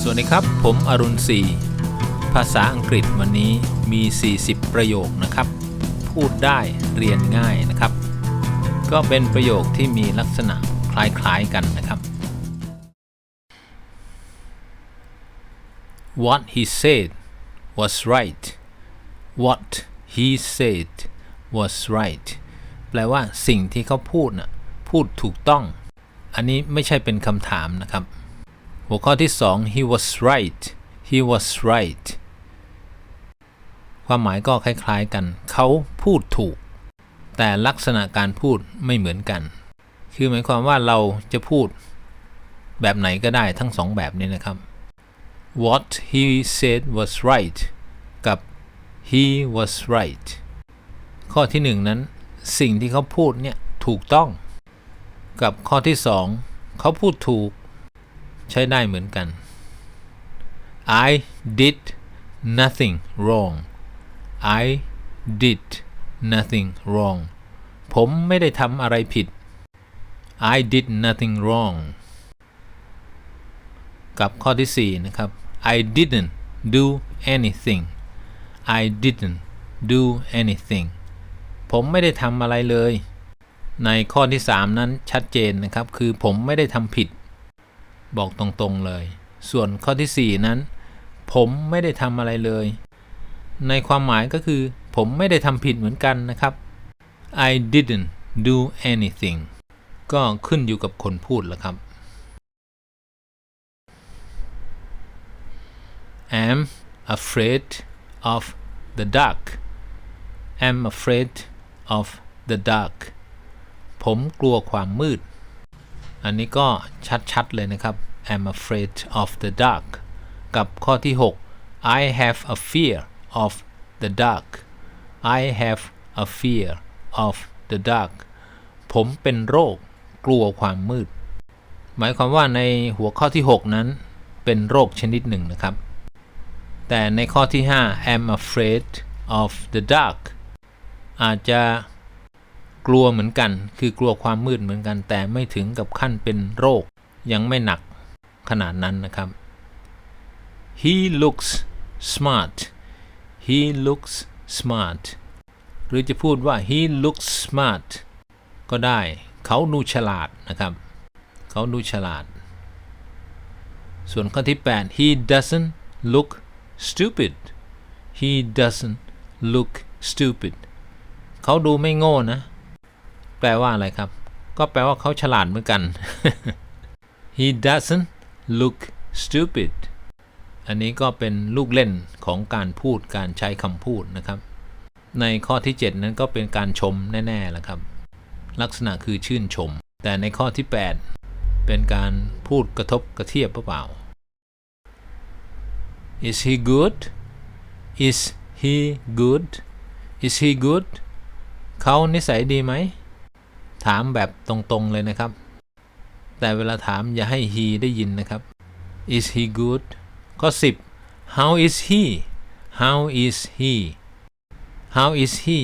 สวัสดีครับ ผมอรุณศรีภาษาอังกฤษวันนี้มี 40 ประโยคนะครับ พูดได้เรียนง่ายนะครับ ก็เป็นประโยคที่มีลักษณะคล้ายๆกันนะครับ What he said was right What he said was right แปลว่าสิ่งที่เขาพูดน่ะพูดถูกต้อง อันนี้ไม่ใช่เป็นคำถามนะครับ หัวข้อที่ 2 he was right he was right ความหมายก็คล้าย ๆ กัน เขาพูดถูก แต่ลักษณะการพูดไม่เหมือนกัน คือหมายความว่าเราจะพูดแบบไหนก็ได้ทั้งสองแบบนี้นะครับ what he said was right กับ he was right ข้อที่หนึ่งนั้น สิ่งที่เขาพูดเนี่ย ถูกต้อง กับข้อที่สองเขาพูดถูก ใช้ได้เหมือนกัน I did nothing wrong I did nothing wrong ผมไม่ได้ทำอะไรผิด I did nothing wrong กับข้อที่ 4 นะครับ I didn't do anything I didn't do anything ผมไม่ได้ทำอะไรเลย ในข้อที่ 3 นั้นชัดเจนนะครับ คือผมไม่ได้ทำผิด บอกตรงๆเลย ส่วนข้อที่ 4 นั้น ผมไม่ได้ทำอะไรเลย ในความหมายก็คือ ผมไม่ได้ทำผิดเหมือนกันนะครับ I didn't do anything ก็ขึ้นอยู่กับคนพูดแล้วครับ am afraid of the dark am afraid of the dark ผมกลัวความมืด อันนี้ก็ชัด ๆ เลยนะครับ am afraid of the dark กับข้อที่ 6 I have a fear of the dark I have a fear of the dark ผมเป็นโรคกลัวความมืด หมายความว่าในหัวข้อที่ 6 นั้นเป็นโรคชนิดหนึ่งนะครับ แต่ในข้อที่5 am afraid of the dark อาจจะ กลัวเหมือนกัน คือกลัวความมืดเหมือนกัน แต่ไม่ถึงกับขั้นเป็นโรค ยังไม่หนักขนาดนั้นนะครับ he looks smart he looks smart หรือจะพูดว่า he looks smart ก็ได้ เขาดูฉลาดนะครับ เขาดูฉลาด ส่วนข้อที่ 8 he doesn't look stupid he doesn't look stupid เขาดูไม่โง่นะ ปลว่าอะไรครับ ก็แปลว่าเขาฉลาดเหมือนกัน he doesn't look stupid อันนี้ก็เป็นลูกเล่นของการพูดการใช้คำพูดนะครับ ในข้อที่ 7 นั้นก็เป็นการชมแน่ๆแหละครับ ลักษณะคือชื่นชม แต่ในข้อที่ 8 เป็นการพูดกระทบกระเทียบเปล่า Is he good Is he good Is he good เขานิสัยดีไหม ถามแบบตรงๆเลยนะครับ แต่เวลาถามอย่าให้ he ได้ยินนะครับ Is he good ข้อ 10 How is he How is he How is he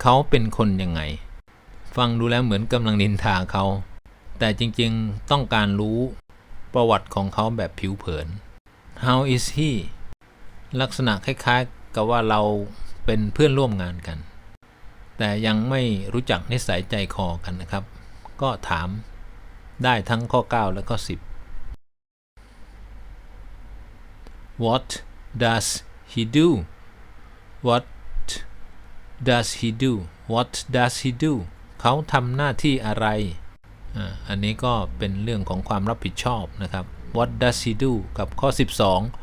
เขาเป็นคนยังไง ฟังดูแล้วเหมือนกำลังนินทาเขา แต่จริงๆต้องการรู้ประวัติของเขาแบบผิวเผิน How is he ลักษณะคล้ายๆ กับว่าเราเป็นเพื่อนร่วมงานกัน แต่ยังไม่รู้จักนิสัยใจคอกันนะครับ ก็ถามได้ทั้งข้อ 9 และข้อ 10 What does he do What does he do What does he do เขาทำหน้าที่อะไร อันนี้ก็เป็นเรื่องของความรับผิดชอบนะครับ What does he do กับข้อ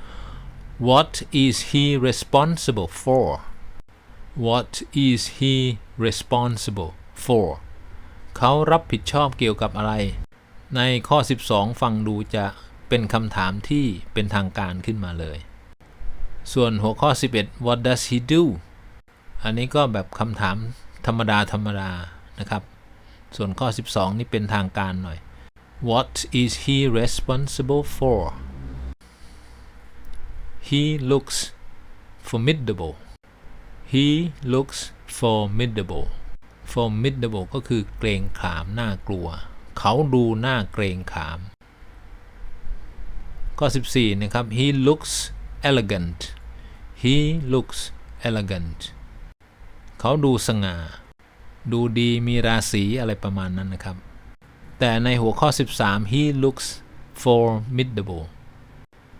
12 What is he responsible for What is he responsible for เขารับผิดชอบเกี่ยวกับอะไร ในข้อ 12 ฟังดูจะเป็นคำถามที่เป็นทางการขึ้นมาเลย ส่วนหัวข้อ 11 What does he do อันนี้ก็แบบคำถามธรรมดาธรรมดานะครับ ส่วนข้อ 12 นี่เป็นทางการหน่อย What is he responsible for He looks formidable He looks formidable formidable ก็คือเกรงขามน่ากลัว เขาดูน่าเกรงขามข้อ14 นะครับ he looks elegant he looks elegant เขาดูสง่า ดูดีมีราศีอะไรประมาณนั้นนะครับ แต่ในหัวข้อ 13 he looks formidable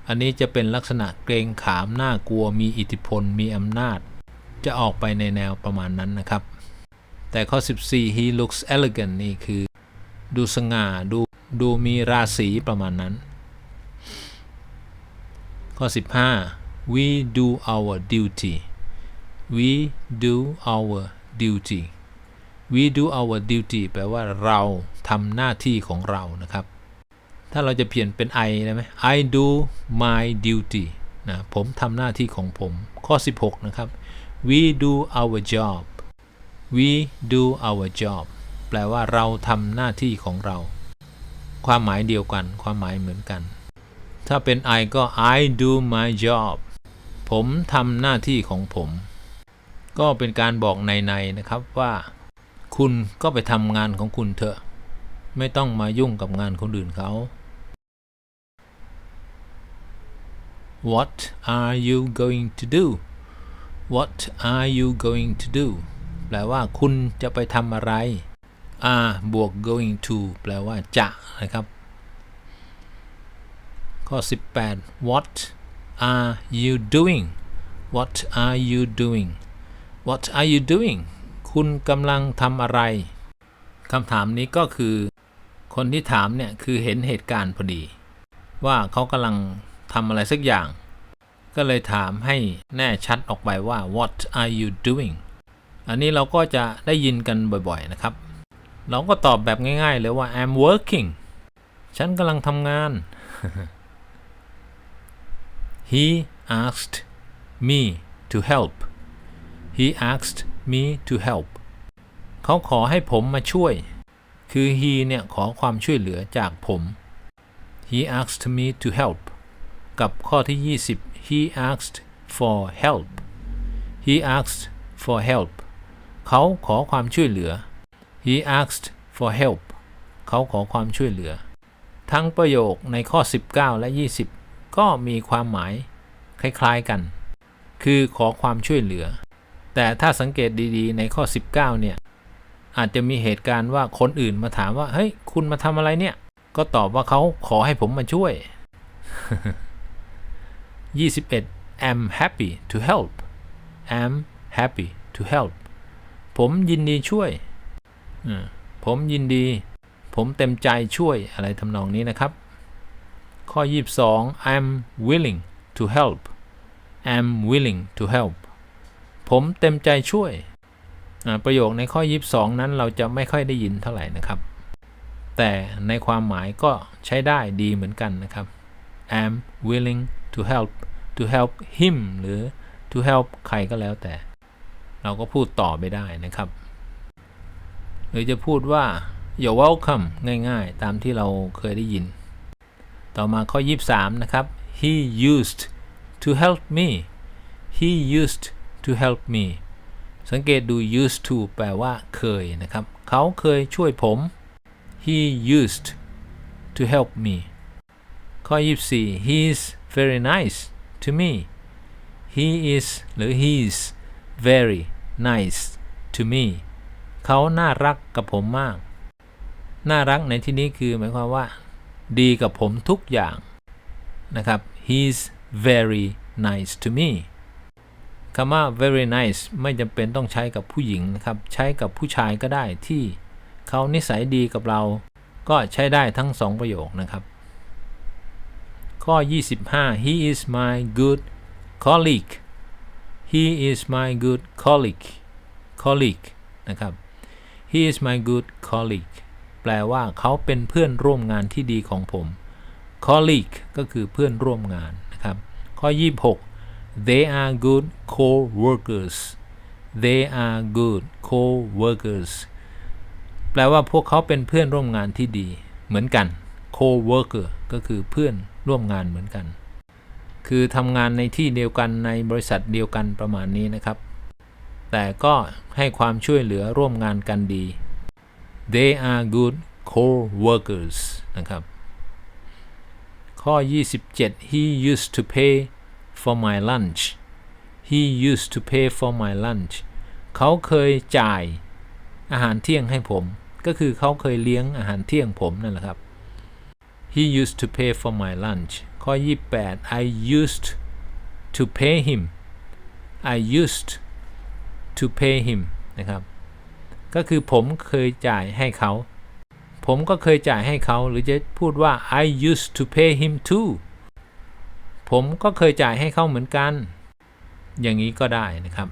อันนี้จะเป็นลักษณะเกรงขามน่ากลัวมีอิทธิพลมีอำนาจ จะออกไปในแนวประมาณนั้นนะครับ แต่ข้อ 14 he looks elegant นี่คือ ดูสง่าดูดูมีราศีประมาณนั้น ข้อ 15 we do our duty we do our duty we do our duty แปลว่าเราทำหน้าที่ของเรานะครับ ถ้าเราจะเปลี่ยนเป็น I ได้ไหม I do my duty นะผมทำหน้าที่ของผม ข้อ 16 นะครับ we do our job we do our job แปลว่าเราทำหน้าที่ของเรา ความหมายเดียวกัน ความหมายเหมือนกัน ถ้าเป็น I ก็ I do my job ผมทำหน้าที่ของผม ก็เป็นการบอกในๆนนะครับว่า คุณก็ไปทำงานของคุณเถอะ ไม่ต้องมายุ่งกับงานคนอื่นเขา What are you going to do What are you going to do แปลว่าคุณจะไปทำอะไร are บวก going to แปลว่าจะนะครับ ข้อ 18 What are you doing What are you doing What are you doing คุณกำลังทำอะไรคำถามนี้ก็คือ คนที่ถามเนี่ย คือเห็นเหตุการณ์พอดี ว่าเขากำลังทำอะไรสักอย่าง ก็เลยถามให้แน่ชัดออกไปว่า What are you doing อันนี้เราก็จะได้ยินกันบ่อยๆนะครับ เราก็ตอบแบบง่ายๆเลยว่า I'm working ฉันกำลังทำงาน He asked me to help He asked me to help เขาขอให้ผมมาช่วย คือ he เนี่ย ขอความช่วยเหลือจากผม He asked me to help กับข้อที่20 He asked for help He asked for help เขาขอความช่วยเหลือ He asked for help เขาขอความช่วยเหลือ ทั้งประโยคในข้อ 19 และ 20 ก็มีความหมายคล้ายๆกัน คือขอความช่วยเหลือ แต่ถ้าสังเกตดีๆ ในข้อ 19 เนี่ย อาจจะมีเหตุการณ์ว่าคนอื่นมาถามว่า เฮ้ย คุณมาทำอะไรเนี่ย ก็ตอบว่าเขาขอให้ผมมาช่วย 21 am happy to help am happy to help ผมยินดีช่วย ผมยินดี ผมเต็มใจช่วยอะไรทำนองนี้นะครับ ข้อ 22 I'm willing to help I'm willing to help ผมเต็มใจช่วย ประโยคในข้อ 22 นั้นเราจะไม่ค่อยได้ยินเท่าไหร่นะครับ แต่ในความหมายก็ใช้ได้ดีเหมือนกันนะครับ I'm willing to help to help him หรือ to help ใครก็แล้วแต่ เราก็พูดต่อไปได้นะครับ หรือจะพูดว่า you're welcome ง่ายๆ ตามที่เราเคยได้ยิน ต่อมาข้อ 23 นะครับ he used to help me he used to help me สังเกตดู used to แปลว่าเคยนะครับ เขาเคยช่วยผม he used to help me ข้อ 24 he's very nice to me he is หรือ he is very nice to me เขาน่ารักกับผมมาก น่ารักในที่นี้คือหมายความว่า ดีกับผมทุกอย่างนะครับ he's very nice to me คำว่า very nice ไม่จำเป็นต้องใช้กับผู้หญิงนะครับ ใช้กับผู้ชายก็ได้ที่เขานิสัยดีกับเรา ก็ใช้ได้ทั้งสองประโยคนะครับ ข้อ 25 he is my good colleague he is my good colleague colleague นะครับ he is my good colleague แปลว่าเขาเป็นเพื่อนร่วมงานที่ดีของผม colleague ก็คือเพื่อนร่วมงานนะครับ ข้อ 26 they are good co-workers they are good co-workers แปลว่าพวกเขาเป็นเพื่อนร่วมงานที่ดี เหมือนกัน co-worker ก็คือเพื่อน ร่วมงานเหมือนกัน คือทำงานในที่เดียวกันในบริษัทเดียวกันประมาณนี้นะครับ แต่ก็ให้ความช่วยเหลือร่วมงานกันดี they are good co-workers นะครับ ข้อ 27 he used to pay for my lunch he used to pay for my lunch เขาเคยจ่ายอาหารเที่ยงให้ผม ก็คือเขาเคยเลี้ยงอาหารเที่ยงผมนั่นแหละครับ he used to pay for my lunch ข้อ 28 I used to pay him I used to pay him นะครับ ก็คือผมเคยจ่ายให้เขา ผมก็เคยจ่ายให้เขา หรือจะพูดว่า I used to pay him too ผมก็เคยจ่ายให้เขาเหมือนกัน อย่างนี้ก็ได้นะครับ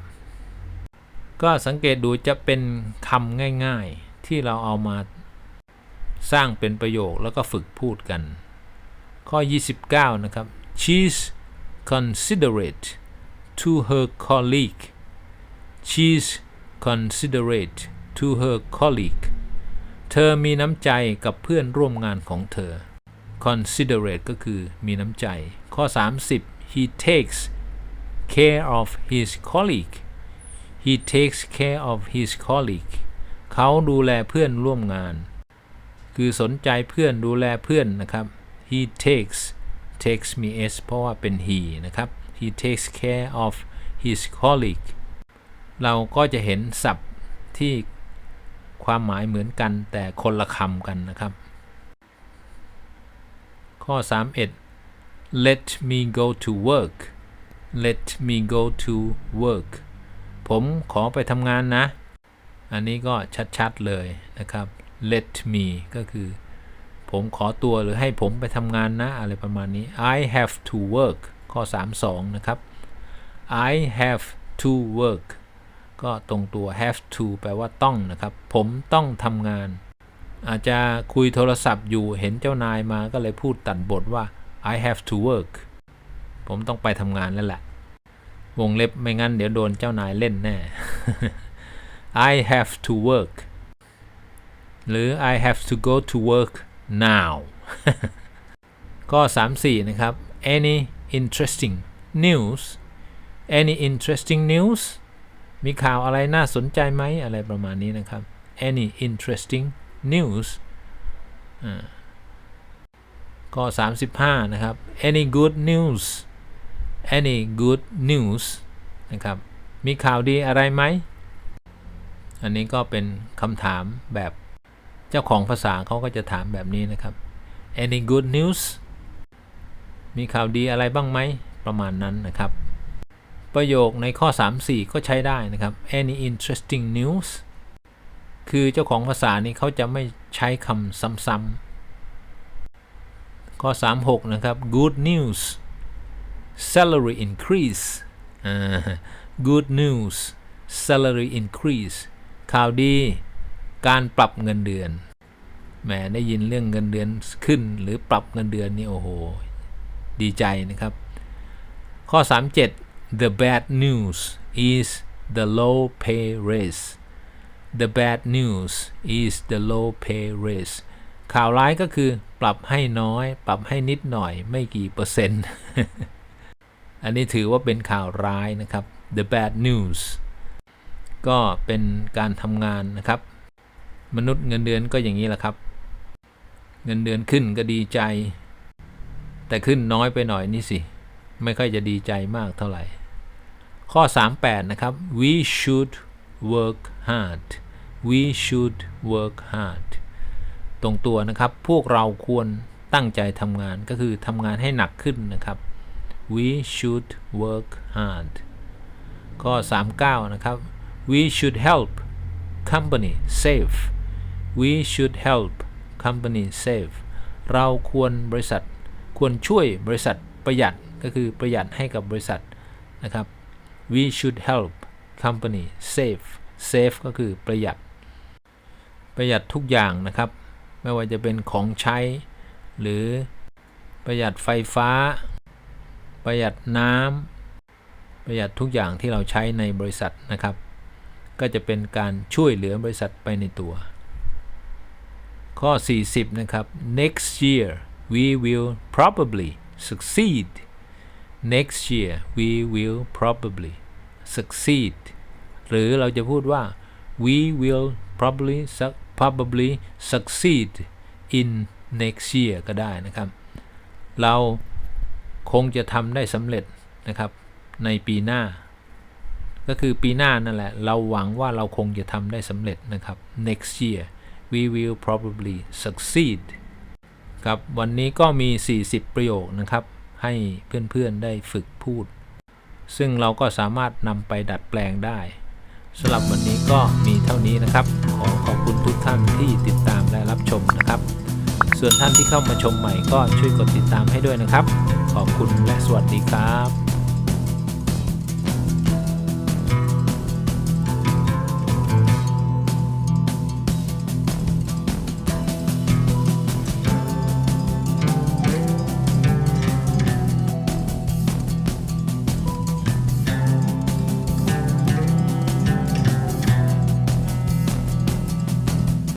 ก็สังเกตดูจะเป็นคำง่าย ๆ ที่เราเอามา สร้างเป็นประโยคแล้วก็ฝึกพูดกัน ข้อ 29 นะครับ she's considerate to her colleague she's considerate to her colleague เธอมีน้ำใจกับเพื่อนร่วมงานของเธอ considerate ก็คือมีน้ำใจ ข้อ 30 he takes care of his colleague he takes care of his colleague เขาดูแลเพื่อนร่วมงาน คือสนใจเพื่อนดูแลเพื่อนนะครับ he takes takes มี s เพราะว่าเป็น he นะครับ he takes care of his colleague เราก็จะเห็นศัพท์ที่ความหมายเหมือนกันแต่คนละคำกันนะครับ ข้อ 31 let me go to work let me go to work ผมขอไปทำงานนะ อันนี้ก็ชัด ๆ เลยนะครับ let me ก็คือ ผมขอตัวหรือให้ผมไปทำงานนะ อะไรประมาณนี้ I have to work ข้อ 32 นะครับ I have to work ก็ตรงตัว have to แปลว่าต้องนะครับ ผมต้องทำงาน อาจจะคุยโทรศัพท์อยู่เห็นเจ้านายมาก็เลยพูดตัดบทว่า I have to work ผมต้องไปทำงานแล้วแหละ วงเล็บไม่งั้นเดี๋ยวโดนเจ้านายเล่นแน่ I have to work หรือ I have to go to work now ก็ 34 นะครับ any interesting news any interesting news มีข่าวอะไรน่าสนใจไหมอะไรประมาณนี้นะครับ any interesting news ก็ 35 นะครับ any good news any good news นะครับ มีข่าวดีอะไรไหม อันนี้ก็เป็นคำถามแบบ จ้าของภาษาเขาก็จะถามแบบนี้นะครับ any good news มีข่าวดีอะไรบ้างไหม ประมาณนั้นนะครับ ประโยคในข้อ 3-4 ก็ใช้ได้นะครับ any interesting news คือเจ้าของภาษานี้เขาจะไม่ใช้คำซ้ำๆ ข้อ 36 นะครับ good news salary increase good news salary increase ข่าวดี การปรับเงินเดือน แหมได้ยินเรื่องเงินเดือนขึ้น หรือปรับเงินเดือนนี่โอ้โห ดีใจนะครับ ข้อ 37 the bad news is the low pay raise the bad news is the low pay raise ข่าวร้ายก็คือปรับให้น้อย ปรับให้นิดหน่อยไม่กี่เปอร์เซ็นต์ อันนี้ถือว่าเป็นข่าวร้ายนะครับ the bad news ก็เป็นการทำงานนะครับ มนุษย์เงินเดือนก็อย่างนี้แหละครับ เงินเดือนขึ้นก็ดีใจ แต่ขึ้นน้อยไปหน่อยนี่สิ ไม่ค่อยจะดีใจมากเท่าไหร่ ข้อ 38 นะครับ we should work hard we should work hard ตรงตัวนะครับ พวกเราควรตั้งใจทำงานก็คือทำงานให้หนักขึ้นนะครับ we should work hard ข้อ 39 นะครับ we should help company save we should help company save เราควรบริษัทควรช่วยบริษัทประหยัดก็คือประหยัดให้กับบริษัทนะครับ we should help company save save ก็คือประหยัด ประหยัดทุกอย่างนะครับ ไม่ว่าจะเป็นของใช้ หรือประหยัดไฟฟ้า ประหยัดน้ำประหยัดทุกอย่างที่เราใช้ในบริษัทนะครับ ก็จะเป็นการช่วยเหลือบริษัทไปในตัว ข้อ 40 นะครับ next year we will probably succeed next year we will probably succeed หรือเราจะพูดว่า we will probably probably succeed in next year ก็ได้นะครับ เราคงจะทำได้สำเร็จนะครับ ในปีหน้า ก็คือปีหน้านั่นแหละ เราหวังว่าเราคงจะทำได้สำเร็จนะครับ next year we will probably succeed ครับวันนี้ก็มี 40 ประโยคนะครับ ให้เพื่อนๆได้ฝึกพูด ซึ่งเราก็สามารถนำไปดัดแปลงได้สำหรับวันนี้ก็มีเท่านี้นะครับ ขอขอบคุณทุกท่านที่ติดตามและรับชมนะครับ ส่วนท่านที่เข้ามาชมใหม่ก็ช่วยกดติดตามให้ด้วยนะครับ ขอบคุณและสวัสดีครับ